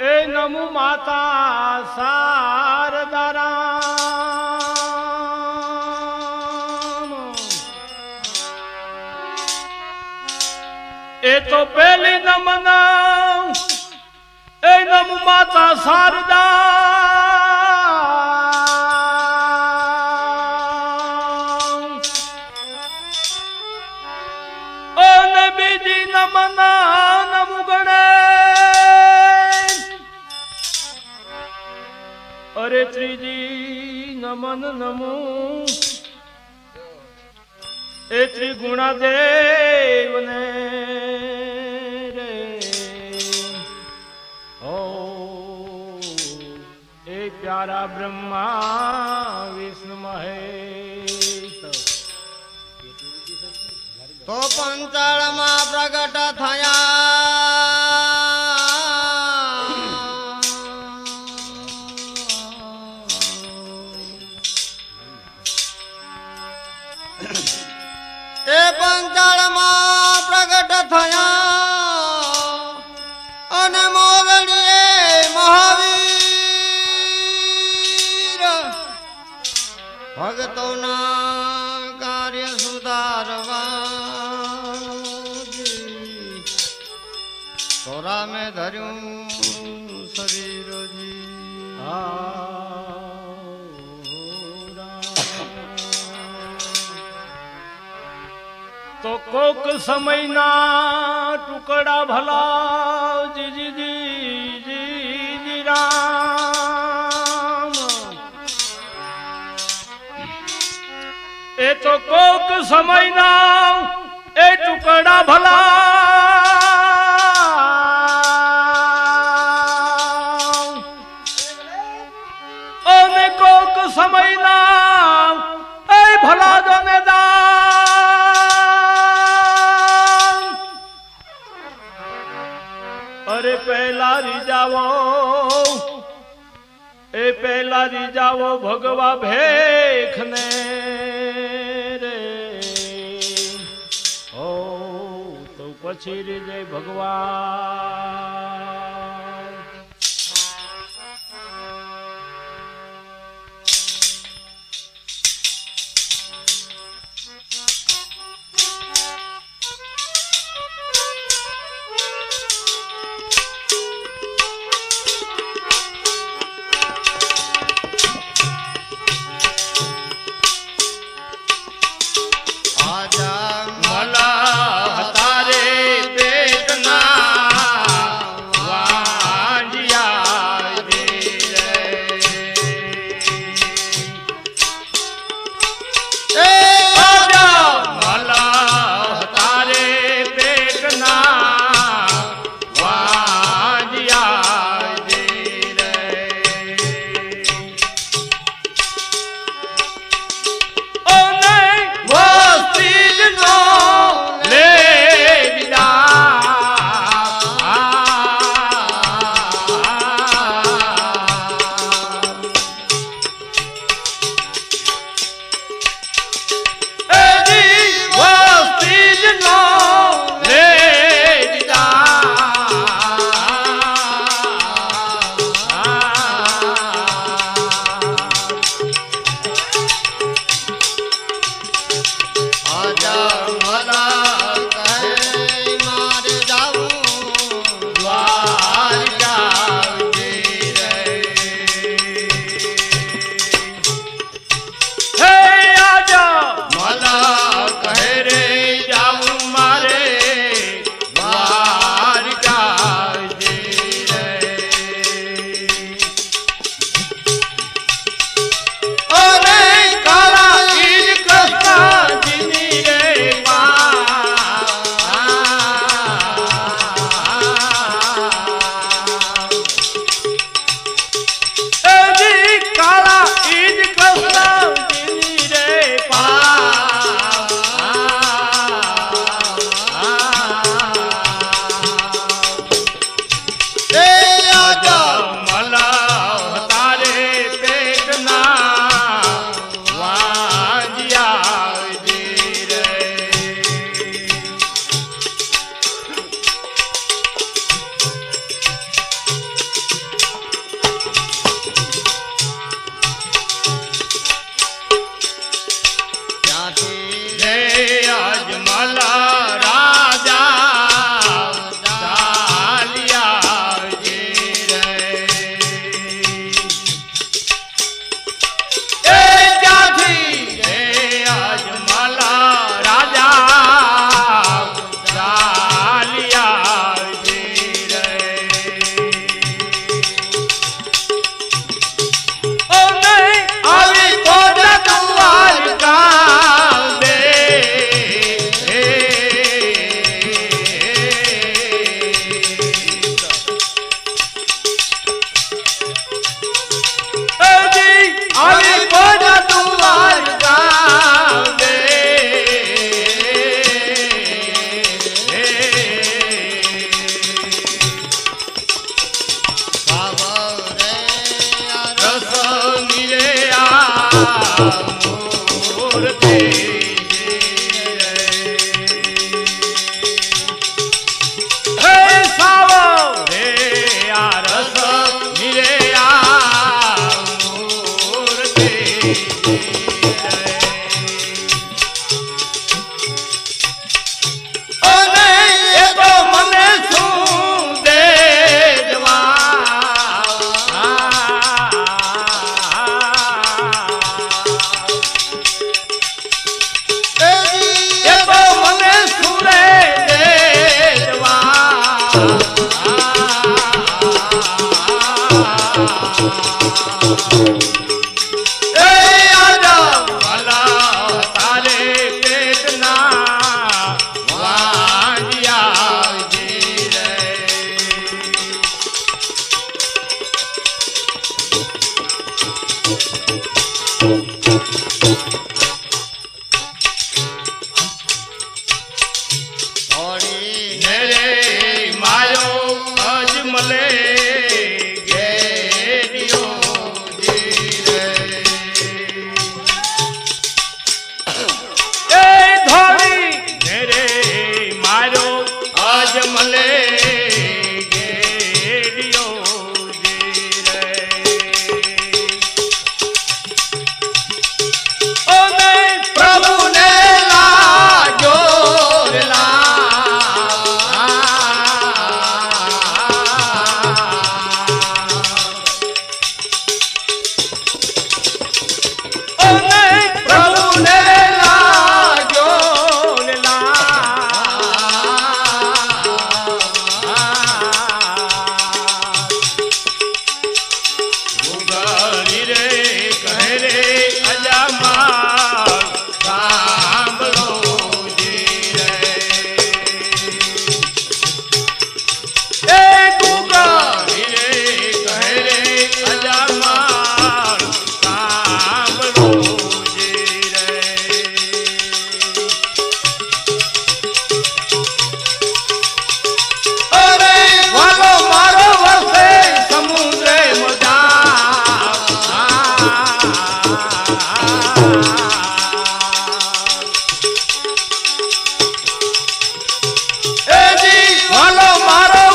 એ નમુ માતા સારદારામ એ તો પેલી નમન એ નમુ માતા શારદા. નમન નમો. એ ત્રિગુણાદેવ ને રે. ઓ એ પ્યારા બ્રહ્મા વિષ્ણુ મહેશ. તો પંચાળમાં પ્રગટ થયા. ભક્તોના કાર્ય સુધારવા. તોરા મેં ધર્યું શરીરજી તો કોક સમયના ટુકડા ભલા જી. તો કોક સમયના એ ટુકડા ભલા. અને કોક સમયના એ ભલા જોને દાન અરે પહેલા રીજાવો એ પહેલા રીજાવો ભગવા ભેખને. પછી હૃદય ભગવાન. Oh, oh, oh, oh, એજી વાલો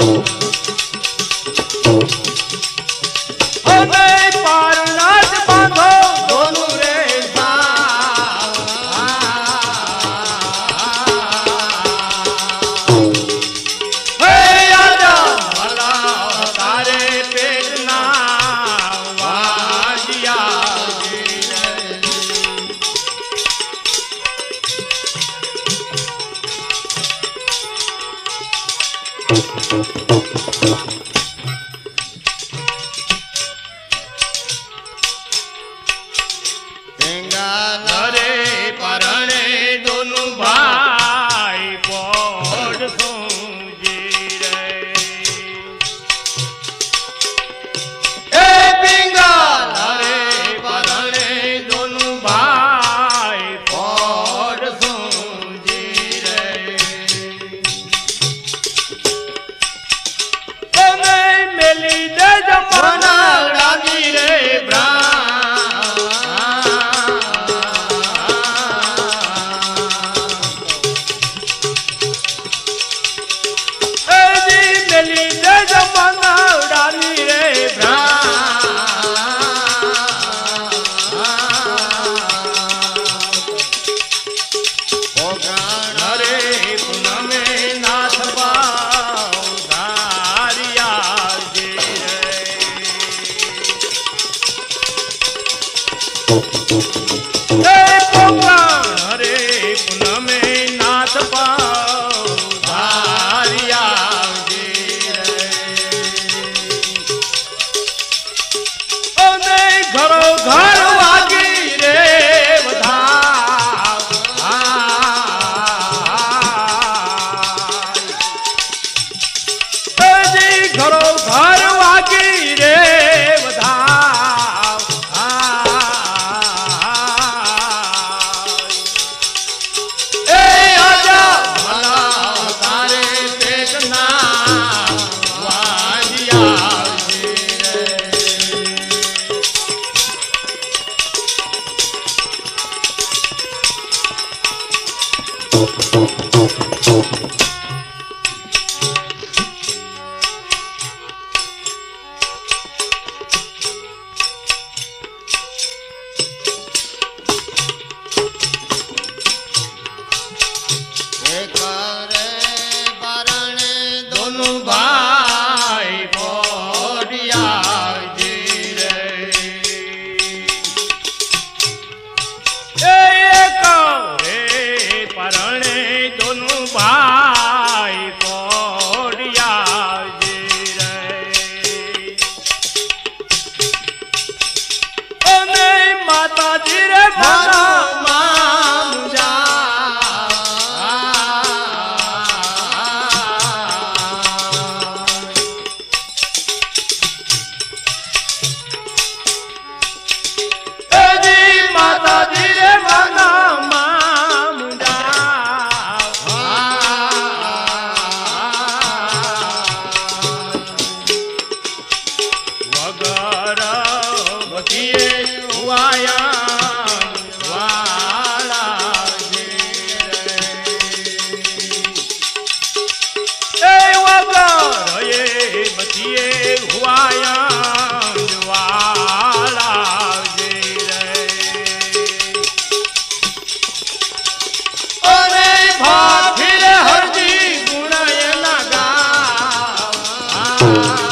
Oh. Oh.